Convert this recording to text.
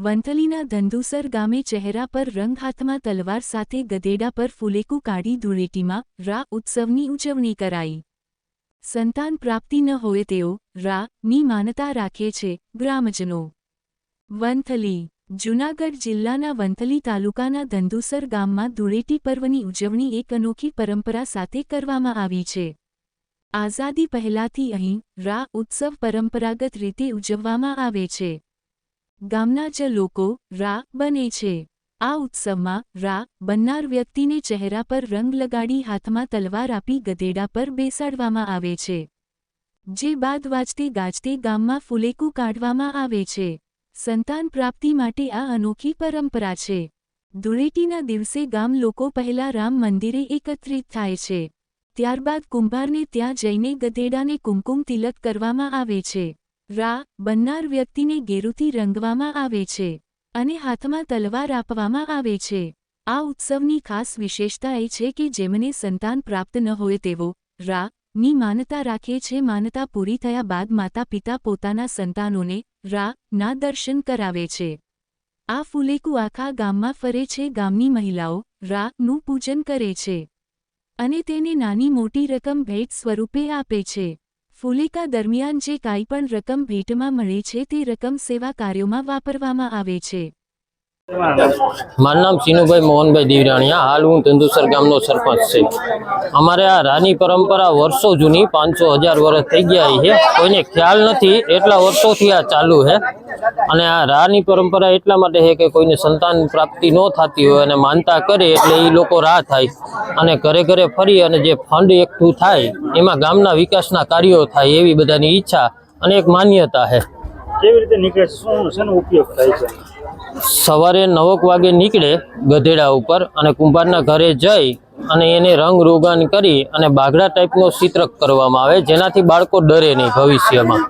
વંથલીના ધંધુસર ગામે ચહેરા પર રંગ હાથમાં તલવાર સાથે ગધેડા પર ફુલેકું કાઢી ધૂળેટીમાં રા ઉત્સવની ઉજવણી કરાઈ. સંતાન પ્રાપ્તિ ન હોય તેઓ રા ની માનતા રાખે છે ગ્રામજનો. વંથલી, જૂનાગઢ જિલ્લાના વંથલી તાલુકાના ધંધુસર ગામમાં ધૂળેટી પર્વની ઉજવણી એક અનોખી પરંપરા સાથે કરવામાં આવી છે. આઝાદી પહેલાથી અહીં રા ઉત્સવ પરંપરાગત રીતે ઉજવવામાં આવે છે. ગામના જ લોકો રા બને છે. આ ઉત્સવમાં રા બનનાર વ્યક્તિને ચહેરા પર રંગ લગાડી હાથમાં તલવાર આપી ગધેડા પર બેસાડવામાં આવે છે. જે બાદ વાજતે ગાજતે ગામમાં ફુલેકું કાઢવામાં આવે છે. સંતાન પ્રાપ્તિ માટે આ અનોખી પરંપરા છે. ધૂળેટીના દિવસે ગામ લોકો પહેલા રામ મંદિરે એકત્રિત થાય છે. ત્યારબાદ કુંભારને ત્યાં જઈને ગધેડાને કુમકુમ તિલક કરવામાં આવે છે. રા બનનાર વ્યક્તિને ગેરુથી રંગવામાં આવે છે અને હાથમાં તલવાર આપવામાં આવે છે. આ ઉત્સવની ખાસ વિશેષતા એ છે કે જેમને સંતાન પ્રાપ્ત ન હોય તેવો રા ની માનતા રાખે છે. માનતા પૂરી થયા બાદ માતા પિતા પોતાના સંતાનોને રા ના દર્શન કરાવે છે. આ ફૂલેકુ આખા ગામમાં ફરે છે. ગામની મહિલાઓ રા નું પૂજન કરે છે અને તેને નાની મોટી રકમ ભેટ સ્વરૂપે આપે છે. ફુલેકા દરમિયાન જે કાંઈ પણ રકમ ભેટમાં મળે છે તે રકમ સેવા કાર્યોમાં વાપરવામાં આવે છે. મારું નામ સિનુભાઈ મોહનભાઈ દિવરાણીયા. હાલ હું ધંધુસર ગામનો સરપંચ છે. અમારે આ રાની પરંપરા વર્ષો જૂની પાંચસો હજાર વર્ષ થઈ ગયા છે. કોઈને ખ્યાલ નથી, એટલા વર્ષોથી આ ચાલુ છે. અને આ રાની પરંપરા એટલા માટે છે કે કોઈને સંતાન પ્રાપ્તિ ન થતી હોય અને માનતા કરે એટલે એ લોકો રાહ થાય. અને ઘરે ઘરે ફરી અને જે ફંડ એકઠું થાય એમાં ગામના વિકાસના કાર્યો થાય એવી બધાની ઈચ્છા અને એક માન્યતા છે. કેવી રીતે નીકળે? શું શેનો ઉપયોગ થાય છે? સવારે નવક વાગે નીકળે ગધેડા ઉપર અને કુંભારના ઘરે જઈ અને એને રંગ રોગાન કરી અને બાઘડા ટાઈપનો ચિત્રક કરવામાં આવે જેનાથી બાળકો ડરે નહીં ભવિષ્યમાં.